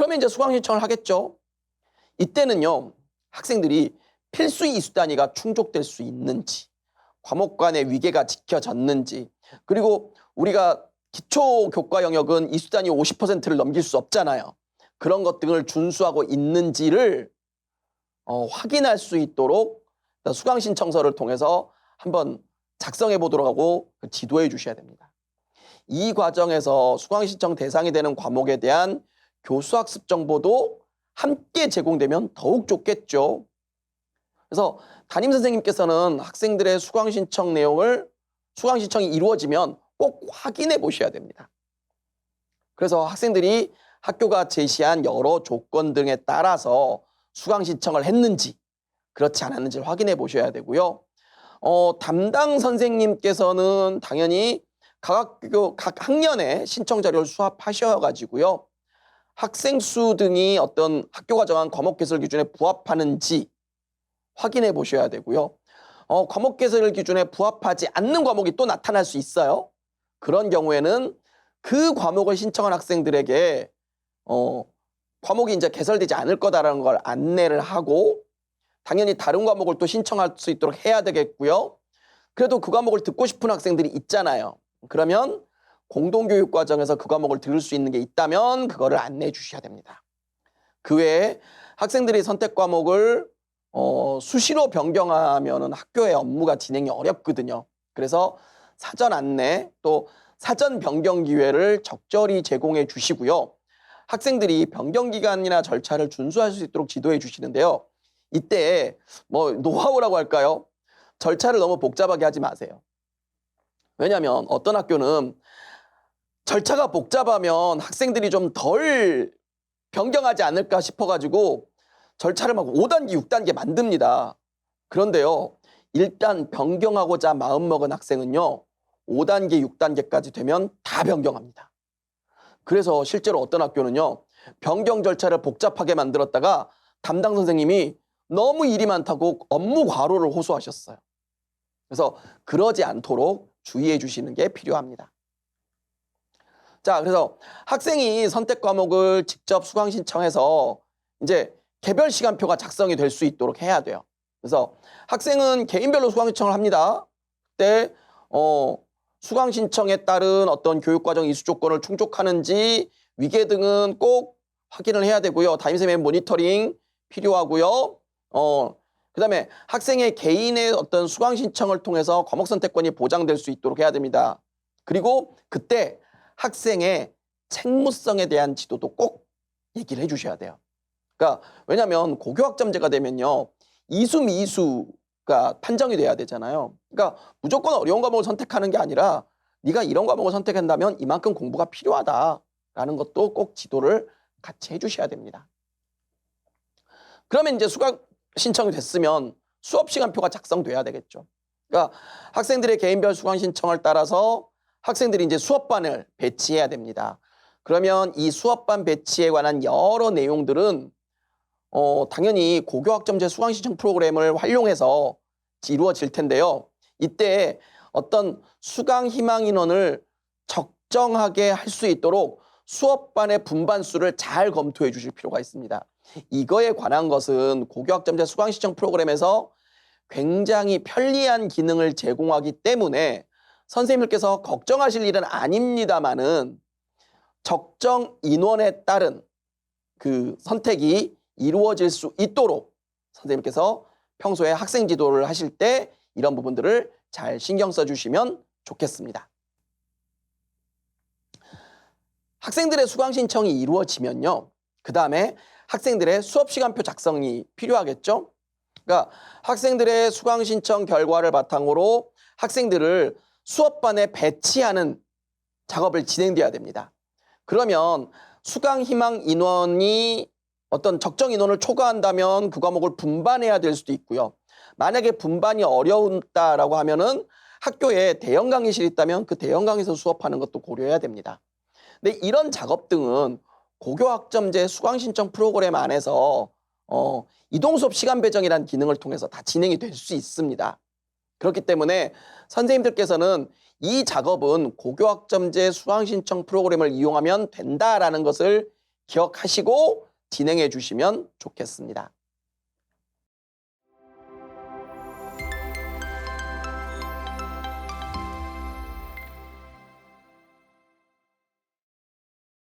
그러면 이제 수강 신청을 하겠죠. 이때는요, 학생들이 필수 이수 단위가 충족될 수 있는지, 과목 간의 위계가 지켜졌는지, 그리고 우리가 기초 교과 영역은 이수 단위 50%를 넘길 수 없잖아요. 그런 것 등을 준수하고 있는지를 어, 확인할 수 있도록 수강 신청서를 통해서 한번 작성해 보도록 하고 지도해 주셔야 됩니다. 이 과정에서 수강 신청 대상이 되는 과목에 대한 교수 학습 정보도 함께 제공되면 더욱 좋겠죠. 그래서 담임 선생님께서는 학생들의 수강 신청 내용을 수강 신청이 이루어지면 꼭 확인해 보셔야 됩니다. 그래서 학생들이 학교가 제시한 여러 조건 등에 따라서 수강 신청을 했는지 그렇지 않았는지 확인해 보셔야 되고요. 어, 담당 선생님께서는 당연히 각 학교 각 학년에 신청 자료를 수합하셔 가지고요. 학생 수 등이 어떤 학교가 정한 과목 개설 기준에 부합하는지 확인해 보셔야 되고요. 어, 과목 개설 기준에 부합하지 않는 과목이 또 나타날 수 있어요. 그런 경우에는 그 과목을 신청한 학생들에게 어, 과목이 이제 개설되지 않을 거다라는 걸 안내를 하고 당연히 다른 과목을 또 신청할 수 있도록 해야 되겠고요. 그래도 그 과목을 듣고 싶은 학생들이 있잖아요. 그러면 공동교육 과정에서 그 과목을 들을 수 있는 게 있다면 그거를 안내해 주셔야 됩니다. 그 외에 학생들이 선택 과목을 어, 수시로 변경하면은 학교의 업무가 진행이 어렵거든요. 그래서 사전 안내 또 사전 변경 기회를 적절히 제공해 주시고요. 학생들이 변경 기간이나 절차를 준수할 수 있도록 지도해 주시는데요. 이때 뭐 노하우라고 할까요? 절차를 너무 복잡하게 하지 마세요. 왜냐하면 어떤 학교는 절차가 복잡하면 학생들이 좀 덜 변경하지 않을까 싶어가지고 절차를 막 5단계, 6단계 만듭니다. 그런데요, 일단 변경하고자 마음먹은 학생은요, 5단계, 6단계까지 되면 다 변경합니다. 그래서 실제로 어떤 학교는요, 변경 절차를 복잡하게 만들었다가 담당 선생님이 너무 일이 많다고 업무 과로를 호소하셨어요. 그래서 그러지 않도록 주의해 주시는 게 필요합니다. 자, 그래서 학생이 선택 과목을 직접 수강 신청해서 이제 개별 시간표가 작성이 될 수 있도록 해야 돼요. 그래서 학생은 개인별로 수강 신청을 합니다. 그때 어, 수강 신청에 따른 어떤 교육과정 이수 조건을 충족하는지 위계 등은 꼭 확인을 해야 되고요. 담임쌤의 모니터링 필요하고요. 어, 그 다음에 학생의 개인의 어떤 수강 신청을 통해서 과목 선택권이 보장될 수 있도록 해야 됩니다. 그리고 그때 학생의 책무성에 대한 지도도 꼭 얘기를 해주셔야 돼요. 그러니까 왜냐하면 고교학점제가 되면요 이수 미수가 판정이 돼야 되잖아요. 그러니까 무조건 어려운 과목을 선택하는 게 아니라 네가 이런 과목을 선택한다면 이만큼 공부가 필요하다라는 것도 꼭 지도를 같이 해주셔야 됩니다. 그러면 이제 수강 신청이 됐으면 수업 시간표가 작성돼야 되겠죠. 그러니까 학생들의 개인별 수강 신청을 따라서 학생들이 이제 수업반을 배치해야 됩니다. 그러면 이 수업반 배치에 관한 여러 내용들은 어, 당연히 고교학점제 수강 신청 프로그램을 활용해서 이루어질 텐데요. 이때 어떤 수강 희망 인원을 적정하게 할 수 있도록 수업반의 분반수를 잘 검토해 주실 필요가 있습니다. 이거에 관한 것은 고교학점제 수강 신청 프로그램에서 굉장히 편리한 기능을 제공하기 때문에 선생님들께서 걱정하실 일은 아닙니다만은 적정 인원에 따른 그 선택이 이루어질 수 있도록 선생님께서 평소에 학생 지도를 하실 때 이런 부분들을 잘 신경 써 주시면 좋겠습니다. 학생들의 수강 신청이 이루어지면요. 그 다음에 학생들의 수업 시간표 작성이 필요하겠죠. 그러니까 학생들의 수강 신청 결과를 바탕으로 학생들을 수업반에 배치하는 작업을 진행돼야 됩니다. 그러면 수강 희망 인원이 어떤 적정 인원을 초과한다면 그 과목을 분반해야 될 수도 있고요. 만약에 분반이 어려운다라고 하면은 학교에 대형 강의실이 있다면 그 대형 강의에서 수업하는 것도 고려해야 됩니다. 근데 이런 작업 등은 고교학점제 수강 신청 프로그램 안에서 어, 이동 수업 시간 배정이라는 기능을 통해서 다 진행이 될 수 있습니다. 그렇기 때문에 선생님들께서는 이 작업은 고교학점제 수강 신청 프로그램을 이용하면 된다라는 것을 기억하시고 진행해 주시면 좋겠습니다.